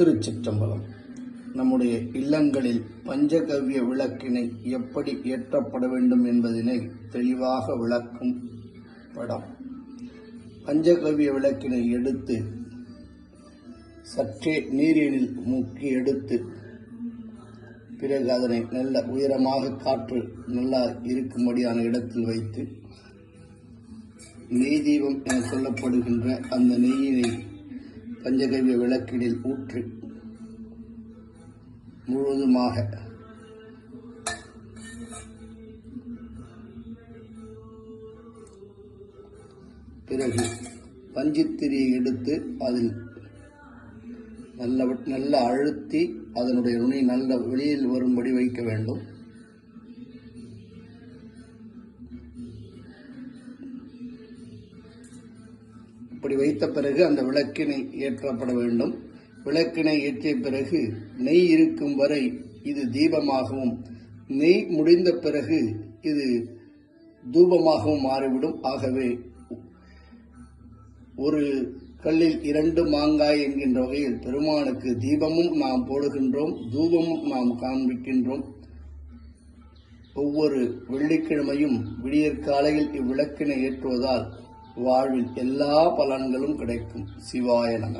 திருச்சிற்றம்பலம். நம்முடைய இல்லங்களில் பஞ்சகவ்ய விளக்கினை எப்படி ஏற்றப்பட வேண்டும் என்பதனை தெளிவாக விளக்கும் படம். பஞ்சகவ்ய விளக்கினை எடுத்து சற்றே நீரினில் முக்கி எடுத்து பிறகு அதனை நல்ல உயரமாக காற்று நல்லா இருக்கும்படியான இடத்தில் வைத்து நெய் தீபம் என சொல்லப்படுகின்ற அந்த நெய்யினை பஞ்சகவ்ய விளக்கினில் ஊற்று முழுவதுமாக பிறகு பஞ்சுத்திரியை எடுத்து அதில் நல்ல நல்ல அழுத்தி அதனுடைய நுனி நல்ல வெளியில் வரும்படி வைக்க வேண்டும். இப்படி வைத்த பிறகு அந்த விளக்கினை ஏற்றப்பட வேண்டும். விளக்கினை ஏற்றிய பிறகு நெய் இருக்கும் வரை இது தீபமாகவும் நெய் முடிந்த பிறகு இது தூபமாகவும் மாறிவிடும். ஆகவே ஒரு கல்லில் இரண்டு மாங்காய் என்கின்ற வகையில் பெருமானுக்கு தீபமும் நாம் போடுகின்றோம் தூபமும் நாம் காண்பிக்கின்றோம். ஒவ்வொரு வெள்ளிக்கிழமையும் விடியற்காலையில் இவ்விளக்கினை ஏற்றுவதால் வாழ்வில் எல்லா பலன்களும் கிடைக்கும். சிவாய நம.